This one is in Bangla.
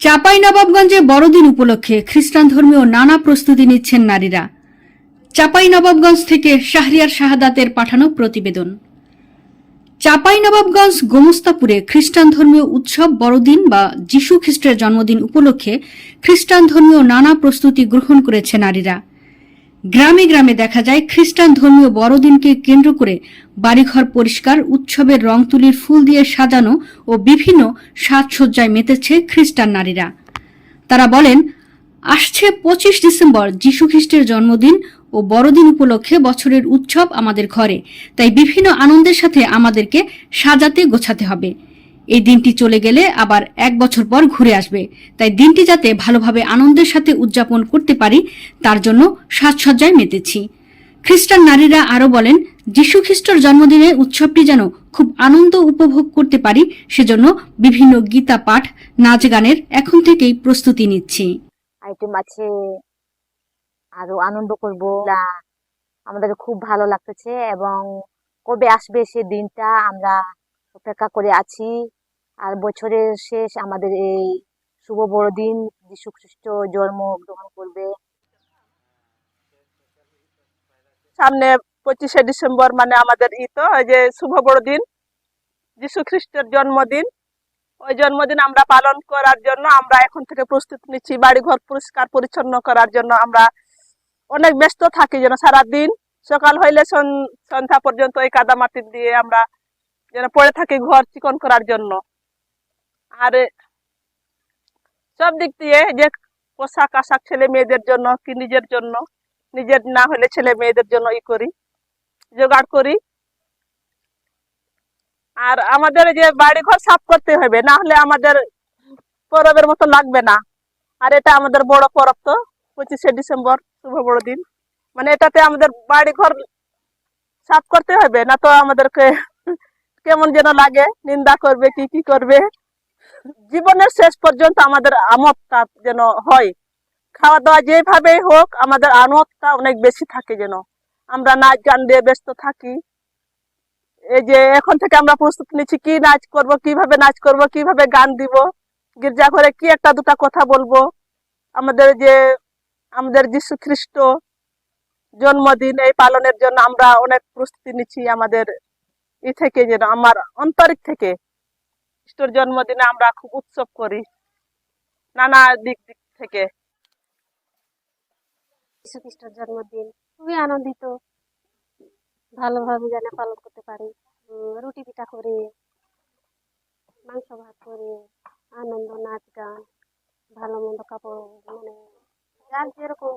চাপাই নবাবগঞ্জে বড়দিন উপলক্ষে খ্রিস্টান ধর্মীয় নানা প্রস্তুতি নিচ্ছেন নারীরা। চাপাই নবাবগঞ্জ থেকে শাহরিয়ার শাহাদাতের পাঠানো প্রতিবেদন। চাপাই নবাবগঞ্জ গোমস্তাপুরে খ্রিস্টান ধর্মীয় উৎসব, বড়দিন বা যীশু খ্রিস্টের জন্মদিন উপলক্ষে খ্রিস্টান ধর্মীয় নানা প্রস্তুতি গ্রহণ করেছে নারীরা। গ্রামে গ্রামে দেখা যায় খ্রিস্টান ধর্মীয় বড়দিনকে কেন্দ্র করে বাড়িঘর পরিষ্কার, উৎসবের রং তুলির ফুল দিয়ে সাজানো ও বিভিন্ন সাজসজ্জায় মেতেছে খ্রিস্টান নারীরা। তারা বলেন, আসছে পঁচিশ ডিসেম্বর, যীশু খ্রিস্টের জন্মদিন ও বড়দিন উপলক্ষে বছরের উৎসব আমাদের ঘরে। তাই বিভিন্ন আনন্দের সাথে আমাদেরকে সাজাতে, গোছাতে হবে। এই দিনটি চলে গেলে আবার এক বছর পর ঘুরে আসবে। তাই দিনটি যাতে ভালোভাবে আনন্দের সাথে উদযাপন করতে পারি, তার জন্য সাজসজ্জায় মেতেছি। খ্রিস্টান নারীরা আরও বলেন, যীশু খ্রিস্টর জন্মদিনে উৎসবটি যেন খুব আনন্দ উপভোগ করতে পারি, সেজন্য বিভিন্ন গীতা পাঠ, নাচ গানের এখন থেকেই প্রস্তুতি নিচ্ছি। আইটেম আছে আরও আনন্দ করব। আমাদের খুব ভালো লাগতেছে এবং কবে আসবে সে দিনটা আমরা অপেক্ষা করে আছি। আর বছরের শেষ আমাদের এই শুভ বড়দিন, যীশু খ্রিস্ট জন্ম গ্রহণ করবে। সামনে পঁচিশে ডিসেম্বর মানে আমাদের ই তো যে শুভ বড়দিন, যীশু খ্রিস্টের জন্মদিন। ওই জন্মদিন আমরা পালন করার জন্য, আমরা এখন থেকে প্রস্তুতি নিচ্ছি বাড়িঘর পরিষ্কার পরিচ্ছন্ন করার জন্য। আমরা অনেক ব্যস্ত থাকি যেন সারাদিন, সকাল হইলে সন- সন্ধ্যা পর্যন্ত এই কাদা মাটি দিয়ে আমরা যেন পড়ে থাকি ঘর চিকন করার জন্য। আর সব দিক দিয়ে যে পোশাক আশাক ছেলে মেয়েদের জন্য কি নিজের জন্য, নিজের না হলে ছেলে মেয়েদের জন্য ই করি, জোগাড় করি। আর আমাদের যে বাড়ি ঘর সাফ করতে হবে, না হলে আমাদের পরবের মতো লাগবে না। আর এটা আমাদের বড় পরব তো, পঁচিশে ডিসেম্বর, শুভ বড় দিন। মানে এটাতে আমাদের বাড়ি ঘর সাফ করতে হবে, না তো আমাদেরকে কেমন যেন লাগে, নিন্দা করবে, কি কি করবে। জীবনের শেষ পর্যন্ত আমাদের আমোদটা যেন হয়। খাওয়া দাওয়া যেভাবে হোক, আমাদের আনন্দটা অনেক বেশি থাকে যেন। আমরা নাচ গান দিয়ে ব্যস্ত থাকি। এই যে এখন থেকে আমরা প্রস্তুত নিচ্ছি, কি নাচ করব, কীভাবে নাচ করব, কীভাবে গান দিব গির্জা ঘরে কি একটা দুটা কথা বলব। আমাদের যে আমাদের যীশু খ্রিস্ট জন্মদিন, এই পালনের জন্য আমরা অনেক প্রস্তুতি নিচ্ছি আমাদের ই থেকে যেন, আমার অন্তরিক থেকে। খ্রিস্টর জন্মদিনে আমরা খুব উৎসব করি। নানা দিক দিক থেকে। যীশু খ্রিস্টের জন্মদিন, খুবই আনন্দিত। ভালোভাবে যেন পালন করতে পারি। রুটি পিঠা করে, মাংস ভাত করে, আনন্দ, নাচ গান, ভালো মন্দ কাপড় মানে যার যেরকম